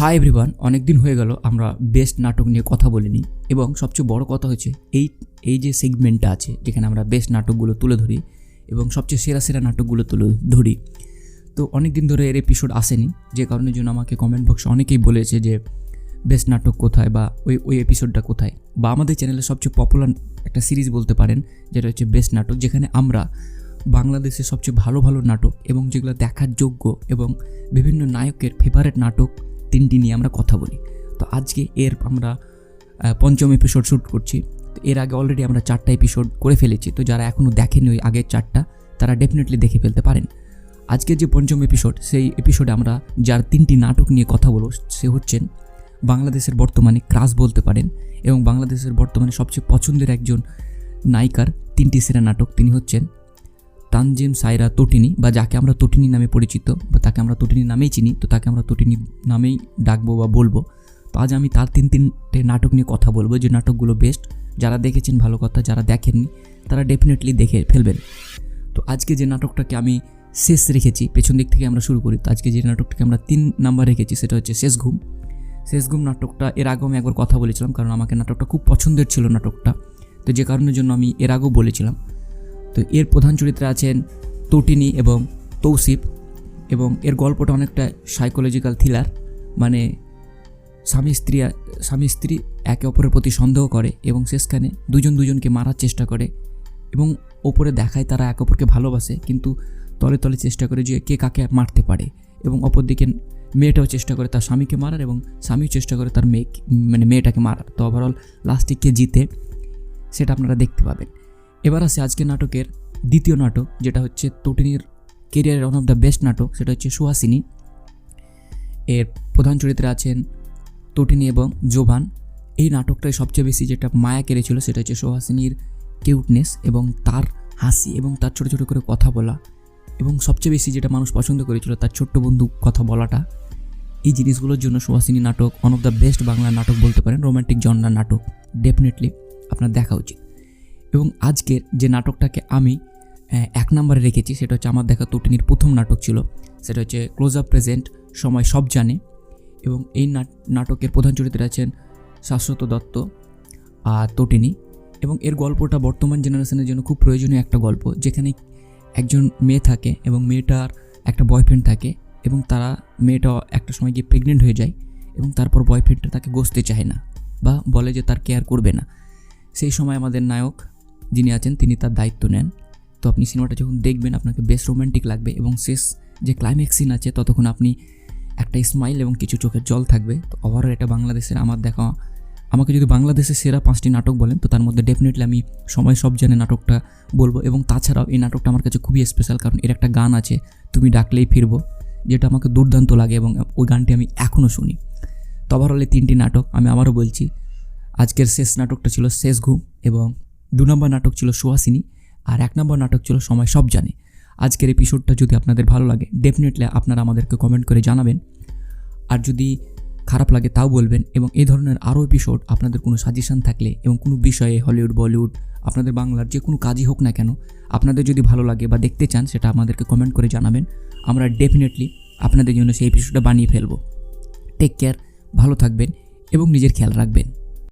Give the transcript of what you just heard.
Hi everyone অনেক দিন হয়ে গেল, আমরা বেস্ট নাটক নিয়ে কথা বলিনি, এবং সবচেয়ে বড় কথা হচ্ছে এই এই যে সেগমেন্টটা আছে, যেখানে আমরা বেস্ট নাটকগুলো তুলে ধরি, এবং সবচেয়ে সেরা সেরা নাটকগুলো তুলে ধরি। তো অনেক দিন ধরে এর এপিসোড আসেনি, যে কারণের জন্য আমাকে কমেন্ট বক্সে অনেকেই বলেছে যে বেস্ট নাটক কোথায় বা ওই ওই এপিসোডটা কোথায়? বা আমাদের চ্যানেলে সবচেয়ে পপুলার একটা সিরিজ বলতে পারেন, যেটা হচ্ছে বেস্ট নাটক, যেখানে আমরা বাংলাদেশের সবচেয়ে ভালো ভালো নাটক এবং যেগুলো দেখার যোগ্য এবং বিভিন্ন নায়কের ফেভারেট নাটক তিনটি নিয়ে আমরা কথা বলি। তো আজকে এর আমরা পঞ্চম এপিসোড শ্যুট করছি। তো এর আগে অলরেডি আমরা চারটা এপিসোড করে ফেলেছি। তো যারা এখনও দেখেনি ওই আগের চারটা, তারা ডেফিনেটলি দেখে ফেলতে পারেন। আজকের যে পঞ্চম এপিসোড সেই এপিসোডে আমরা যার তিনটি নাটক নিয়ে কথা বলো সে হচ্ছেন বাংলাদেশের বর্তমানে ক্রাস বলতে পারেন এবং বাংলাদেশের বর্তমানে সবচেয়ে পছন্দের একজন নায়িকার তিনটি সেরা নাটক তিনি হচ্ছেন তানজিম সাইরা তটিনী বা যাকে আমরা তটিনী নামে পরিচিত বা তাকে আমরা তটিনী নামেই চিনি, তো তাকে আমরা তটিনী নামেই ডাকবো বা বলব। তো আজ আমি তার তিন তিনটে নাটক নিয়ে কথা বলব, যে নাটকগুলো বেস্ট যারা দেখেছেন ভালো কথা, যারা দেখেননি, তারা ডেফিনেটলি দেখে ফেলবেন। তো আজকে যে নাটকটাকে আমি শেষ রেখেছি, পেছন দিক থেকে আমরা শুরু করি, তো আজকে যে নাটকটাকে আমরা তিন নাম্বার রেখেছি, সেটা হচ্ছে শেষ ঘুম। শেষ ঘুম নাটকটা, এর আগেও আমি একবার কথা বলেছিলাম, কারণ আমাকে নাটকটা খুব পছন্দের ছিল নাটকটা। তো যে কারণের জন্য আমি এর আগেও বলেছিলাম। তো এর প্রধান চরিত্রে আছেন তটিনী এবং তৌসিফ এবং এর গল্পটা অনেকটা সাইকোলজিক্যাল থ্রিলার মানে স্বামী স্ত্রী স্বামী স্ত্রী একে অপরের প্রতি সন্দেহ করে এবং শেষখানে দুজন দুজনকে মারার চেষ্টা করে এবং ওপরে দেখায় তারা একে অপরকে ভালোবাসে কিন্তু তলে তলে চেষ্টা করে যে কে কাকে মারতে পারে এবং অপরদিকে মেয়েটাও চেষ্টা করে তার স্বামীকে মারার এবং স্বামীও চেষ্টা করে তার মেয়ে মানে মেয়েটাকে মারার। তো ওভারঅল লাস্টে কে জিতে, সেটা আপনারা দেখতে পাবেন। এবার আসে আজকের নাটকের দ্বিতীয় নাটক, যেটা হচ্ছে তটিনীর কেরিয়ারের ওয়ান অফ দ্য বেস্ট নাটক, সেটা হচ্ছে সুহাসিনী। এর প্রধান চরিত্রে আছেন তটিনী এবং জোভান এই নাটকটাই সবচেয়ে বেশি যেটা মায়া কেড়েছিল, সেটা হচ্ছে সুহাসিনীর কিউটনেস এবং তার হাসি এবং তার ছোটো ছোটো করে কথা বলা। এবং সবচেয়ে বেশি যেটা মানুষ পছন্দ করেছিল, তার ছোট্ট বন্ধু কথা বলাটা। এই জিনিসগুলোর জন্য সুহাসিনী নাটক one of the best Bangla নাটক বলতে পারেন রোমান্টিক জনরার নাটক। ডেফিনেটলি আপনার দেখা উচিত। এবং আজকের যে নাটকটাকে আমি এক নম্বরে রেখেছি, সেটা হচ্ছে আমার দেখা তটিনীর প্রথম নাটক ছিল। সেটা হচ্ছে ক্লোজ আপ প্রেজেন্ট সময় সব জানে। এবং এই নাট- নাটকের প্রধান চরিত্রে আছেন শাশ্বত দত্ত আর তটিনী এবং এর গল্পটা বর্তমান জেনারেশনের জন্য খুব প্রয়োজনীয় একটা গল্প, যেখানে একজন মেয়ে থাকে এবং মেয়েটার একটা বয়ফ্রেন্ড থাকে এবং তারা, মেয়েটা একটা সময় গিয়ে প্রেগনেন্ট হয়ে যায় এবং তারপর বয়ফ্রেন্ডটা তাকে গসতে চায় না বা বলে যে তার কেয়ার করবে না। সেই সময় আমাদের নায়ক যিনি আছেন, তিনি তার দায়িত্ব নেন। তো আপনি সিনেমাটা যখন দেখবেন, আপনাকে বেশ রোম্যান্টিক লাগবে এবং শেষ যে ক্লাইম্যাক্স সিন আছে, ততক্ষণ আপনি একটা স্মাইল এবং কিছু চোখের জল থাকবে। তো ওভারঅল এটা বাংলাদেশের আমার দেখা। আমাকে যদি বাংলাদেশের সেরা পাঁচটি নাটক বলেন, তো তার মধ্যে ডেফিনেটলি আমি সময় সব জানে নাটকটা বলব এবং তাছাড়াও এই নাটকটা আমার কাছে খুবই স্পেশাল কারণ এর একটা গান আছে, তুমি ডাকলেই ফিরবো যেটা আমাকে দুর্দান্ত লাগে এবং ওই গানটি আমি এখনও শুনি। তো ওভারঅল এই তিনটি নাটক আমি আবারও বলছি, আজকের শেষ নাটকটা ছিল শেষ ঘুম এবং দু নম্বর নাটক ছিল সুহাসিনী আর এক নম্বর নাটক ছিল সময় সব জানে। আজকের এপিসোডটা যদি আপনাদের ভালো লাগে ডেফিনেটলি আপনারা আমাদেরকে কমেন্ট করে জানাবেন। আর যদি খারাপ লাগে তাও বলবেন এবং এই ধরনের আরও এপিসোড আপনাদের কোনো সাজেশান থাকলে এবং কোনো বিষয়ে হলিউড বলিউড আপনাদের বাংলার যে কোনো কাজই হোক না কেন, আপনাদের যদি ভালো লাগে বা দেখতে চান সেটা আমাদেরকে কমেন্ট করে জানাবেন। আমরা ডেফিনেটলি আপনাদের জন্য সেই এপিসোডটা বানিয়ে ফেলব। টেক কেয়ার ভালো থাকবেন এবং নিজের খেয়াল রাখবেন।